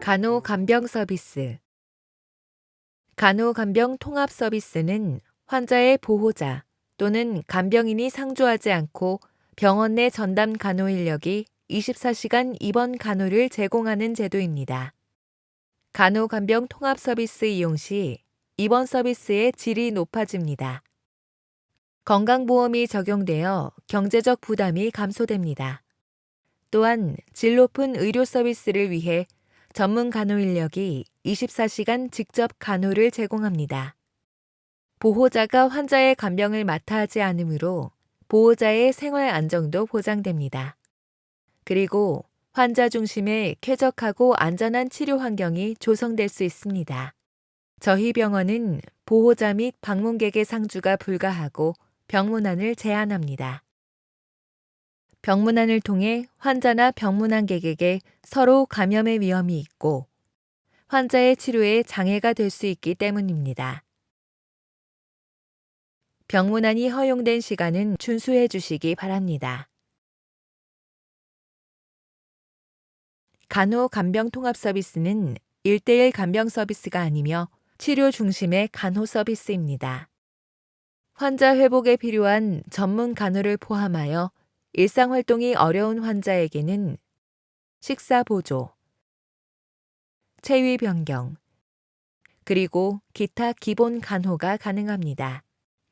간호간병 서비스 간호간병 통합 서비스는 환자의 보호자 또는 간병인이 상주하지 않고 병원 내 전담 간호 인력이 24시간 입원 간호를 제공하는 제도입니다. 간호간병 통합 서비스 이용 시 입원 서비스의 질이 높아집니다. 건강보험이 적용되어 경제적 부담이 감소됩니다. 또한 질 높은 의료 서비스를 위해 전문 간호 인력이 24시간 직접 간호를 제공합니다. 보호자가 환자의 간병을 맡아 하지 않으므로 보호자의 생활 안정도 보장됩니다. 그리고 환자 중심의 쾌적하고 안전한 치료 환경이 조성될 수 있습니다. 저희 병원은 보호자 및 방문객의 상주가 불가하고 병문안을 제한합니다. 병문안을 통해 환자나 병문안객에게 서로 감염의 위험이 있고 환자의 치료에 장애가 될 수 있기 때문입니다. 병문안이 허용된 시간은 준수해 주시기 바랍니다. 간호 간병 통합 서비스는 1대1 간병 서비스가 아니며 치료 중심의 간호 서비스입니다. 환자 회복에 필요한 전문 간호를 포함하여 일상 활동이 어려운 환자에게는 식사 보조, 체위 변경, 그리고 기타 기본 간호가 가능합니다.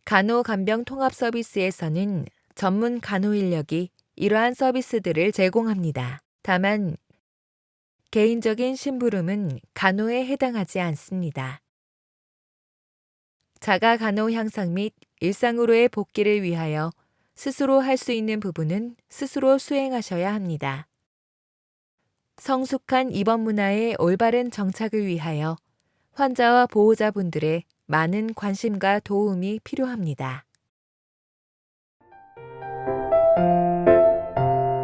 간호 간병 통합 서비스에서는 전문 간호 인력이 이러한 서비스들을 제공합니다. 다만 개인적인 심부름은 간호에 해당하지 않습니다. 자가 간호 향상 및 일상으로의 복귀를 위하여 스스로 할 수 있는 부분은 스스로 수행하셔야 합니다. 성숙한 입원 문화의 올바른 정착을 위하여 환자와 보호자분들의 많은 관심과 도움이 필요합니다.